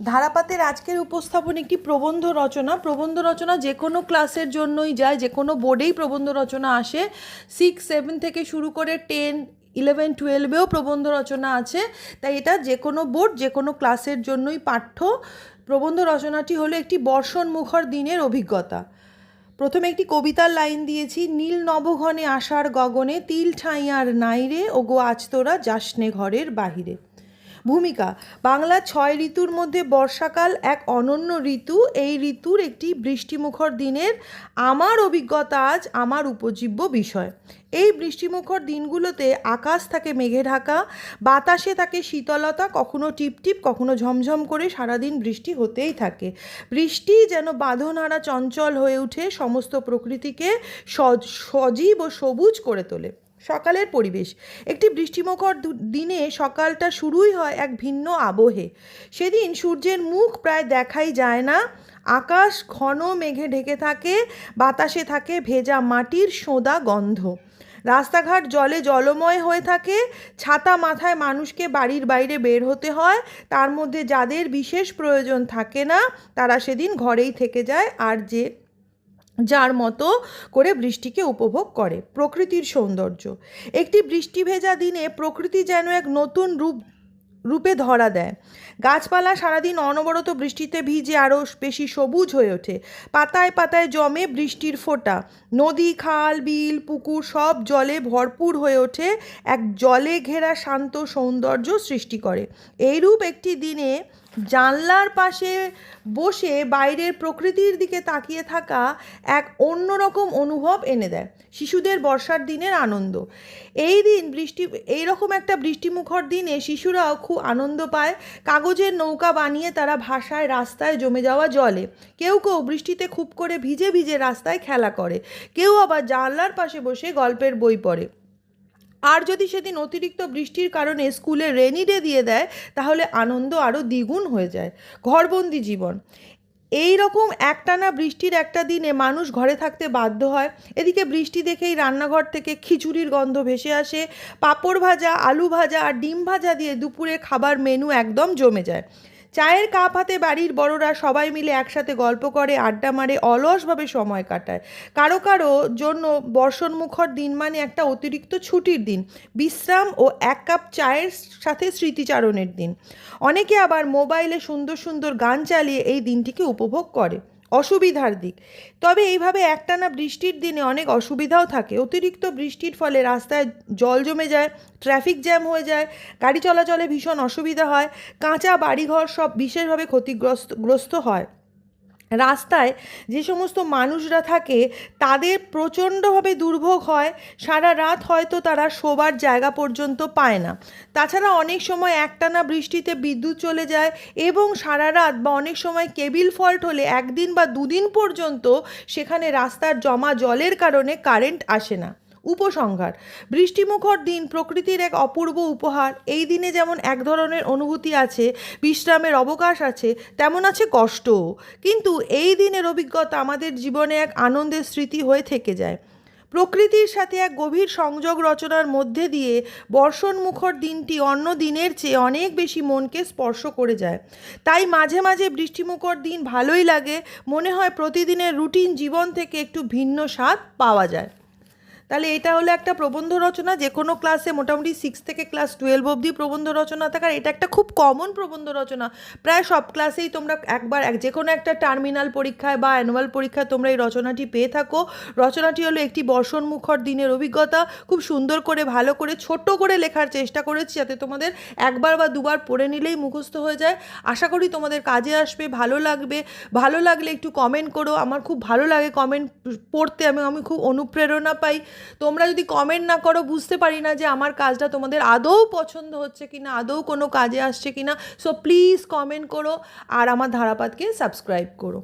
ধারাপাতের আজকের উপস্থাপন একটি প্রবন্ধ রচনা? প্রবন্ধ রচনা যে কোনো ক্লাসের জন্যই যায়, যে কোনো বোর্ডেই প্রবন্ধ রচনা আসে। সিক্স সেভেন থেকে শুরু করে টেন ইলেভেন টুয়েলভেও প্রবন্ধ রচনা আছে। তাই এটা যে কোনো বোর্ড, যে কোনো ক্লাসের জন্যই পাঠ্য। প্রবন্ধ রচনাটি হলো একটি বর্ষণ মুখর দিনের অভিজ্ঞতা। প্রথমে একটি কবিতার লাইন দিয়েছি, নীল নবঘনে আষাঢ় গগনে তিল ঠাঁইয়ার নাইরে ও গো আজ তোরা যাসনে ঘরের বাহিরে। ভূমিকা। বাংলার ছয় ঋতুর মধ্যে বর্ষাকাল এক অনন্য ঋতু। এই ঋতুর একটি বৃষ্টিমুখর দিনের আমার অভিজ্ঞতা আজ আমার উপজীব্য বিষয়। এই বৃষ্টিমুখর দিনগুলোতে আকাশ থাকে মেঘে ঢাকা, বাতাসে থাকে শীতলতা, কখনো টিপটিপ, কখনো ঝমঝম করে সারাদিন বৃষ্টি হতেই থাকে। বৃষ্টি যেন বাঁধনহারা চঞ্চল হয়ে উঠে, সমস্ত প্রকৃতিকে সজ- সজীব ও সবুজ করে তোলে। সকালের পরিবেশ। একটি বৃষ্টিমুখর দিনে সকালটা শুরুই হয় এক ভিন্ন আবহে। সেদিন সূর্যের মুখ প্রায় দেখাই যায় না। আকাশ ঘন মেঘে ঢেকে থাকে, বাতাসে থাকে ভেজা মাটির সোঁদা গন্ধ। রাস্তাঘাট জলে জলময় হয়ে থাকে, ছাতা মাথায় মানুষকে বাড়ির বাইরে বের হতে হয়, তার মধ্যে যাদের বিশেষ প্রয়োজন থাকে না, তারা সেদিন ঘরেই থেকে যায় আর যে যার মতো করে বৃষ্টিকে উপভোগ করে প্রকৃতির সৌন্দর্য। একটি বৃষ্টি ভেজা দিনে প্রকৃতি যেন এক নতুন রূপ, রূপে ধরা দেয়। গাছপালা সারাদিন অনবরত বৃষ্টিতে ভিজে আরও বেশি সবুজ হয়ে ওঠে। পাতায় পাতায় জমে বৃষ্টির ফোঁটা। নদী, খাল, বিল, পুকুর সব জলে ভরপুর হয়ে ওঠে। এক জলে ঘেরা শান্ত সৌন্দর্য সৃষ্টি করে। এইরূপ একটি দিনে জানলার পাশে বসে বাইরের প্রকৃতির দিকে তাকিয়ে থাকা এক অন্যরকম অনুভব এনে দেয়। শিশুদের বর্ষার দিনের আনন্দ। এই দিন বৃষ্টি, এইরকম একটা বৃষ্টিমুখর দিনে শিশুরাও খুব আনন্দ পায়। কাগজের নৌকা বানিয়ে তারা ভাষায় রাস্তায় জমে যাওয়া জলে কেউ কেউ বৃষ্টিতে খুব করে ভিজে ভিজে রাস্তায় খেলা করে। কেউ আবার জানলার পাশে বসে গল্পের বই পড়ে। আর যদি সেদিন অতিরিক্ত বৃষ্টির কারণে স্কুলে রেনি ডে দিয়ে দেয়, তাহলে আনন্দ আরও দ্বিগুণ হয়ে যায়। ঘরবন্দি জীবন। এই রকম একটানা বৃষ্টির একটা দিনে মানুষ ঘরে থাকতে বাধ্য হয়। এদিকে বৃষ্টি দেখেই রান্নাঘর থেকে খিচুড়ির গন্ধ ভেসে আসে। পাঁপড় ভাজা, আলু ভাজা আর ডিম ভাজা দিয়ে দুপুরে খাবার মেনু একদম জমে যায়। চায়ের কাপ হাতে বাড়ির বড়রা সবাই মিলে একসাথে গল্প করে, আড্ডা মারে, অলসভাবে সময় কাটায়। কারও কারও জন্য বর্ষণ মুখর দিন মানে একটা অতিরিক্ত ছুটির দিন, বিশ্রাম ও এক কাপ চায়ের সাথে স্মৃতিচারণের দিন। অনেকে আবার মোবাইলে সুন্দর সুন্দর গান চালিয়ে এই দিনটিকে উপভোগ করে। অসুবিধার দিক। তবে এইভাবে একটানা বৃষ্টির দিনে অনেক অসুবিধাও থাকে। অতিরিক্ত বৃষ্টির ফলে রাস্তায় জল জমে যায় ট্রাফিক জ্যাম হয়ে যায়, গাড়ি চলাচলে ভীষণ অসুবিধা হয়, কাঁচা বাড়িঘর সব বিশেষভাবে ক্ষতিগ্রস্ত, গ্রস্ত হয়। রাস্তায় যে সমস্ত মানুষরা থাকে, তাদের প্রচণ্ডভাবে দুর্ভোগ হয়। সারা রাত হয়তো তারা শোবার জায়গা পর্যন্ত পায় না। তাছাড়া অনেক সময় একটানা বৃষ্টিতে বিদ্যুৎ চলে যায় এবং সারা রাত বা অনেক সময় কেবিল ফল্ট হলে একদিন বা দুদিন পর্যন্ত সেখানে রাস্তার জমা জলের কারণে কারেন্ট আসে না। উপসংহার। বৃষ্টিমুখর দিন প্রকৃতির এক অপূর্ব উপহার। এই দিনে যেমন এক ধরনের অনুভূতি আছে, বিশ্রামের অবকাশ আছে, তেমন আছে কষ্টও। কিন্তু এই দিনের অভিজ্ঞতা আমাদের জীবনে এক আনন্দের স্মৃতি হয়ে থেকে যায়। প্রকৃতির সাথে এক গভীর সংযোগ রচনার মধ্যে দিয়ে বর্ষণমুখর দিনটি অন্য দিনের চেয়ে অনেক বেশি মনকে স্পর্শ করে যায়। তাই মাঝে মাঝে বৃষ্টিমুখর দিন ভালোই লাগে। মনে হয় প্রতিদিনের রুটিন জীবন থেকে একটু ভিন্ন স্বাদ পাওয়া যায়। তাহলে এটা হলো একটা প্রবন্ধ রচনা, যে কোনো ক্লাসে মোটামুটি সিক্স থেকে ক্লাস টুয়েলভ অবধি প্রবন্ধ রচনা থাকার, এটা একটা খুব কমন প্রবন্ধ রচনা। প্রায় সব ক্লাসেই তোমরা একবার এক, যে কোনো একটা টার্মিনাল পরীক্ষায় বা অ্যানুয়াল পরীক্ষায় তোমরা এই রচনাটি পেয়ে থাকো। রচনাটি হলো একটি বর্ষণমুখর দিনের অভিজ্ঞতা। খুব সুন্দর করে, ভালো করে ছোট করে লেখার চেষ্টা করেছি যাতে তোমাদের একবার বা দুবার পড়ে নিলেই মুখস্থ হয়ে যায়। আশা করি তোমাদের কাজে আসবে, ভালো লাগবে। ভালো লাগলে একটু কমেন্ট করো। আমার খুব ভালো লাগে কমেন্ট পড়তে, আমি আমি খুব অনুপ্রেরণা পাই। তোমরা যদি কমেন্ট না করো, বুঝতে পারি না যে আমার কাজটা তোমাদের আদৌ পছন্দ হচ্ছে কি না আদৌ কোনো কাজে আসছে কি না সো প্লিজ কমেন্ট করো আর আমার ধারাপাতকে সাবস্ক্রাইব করো।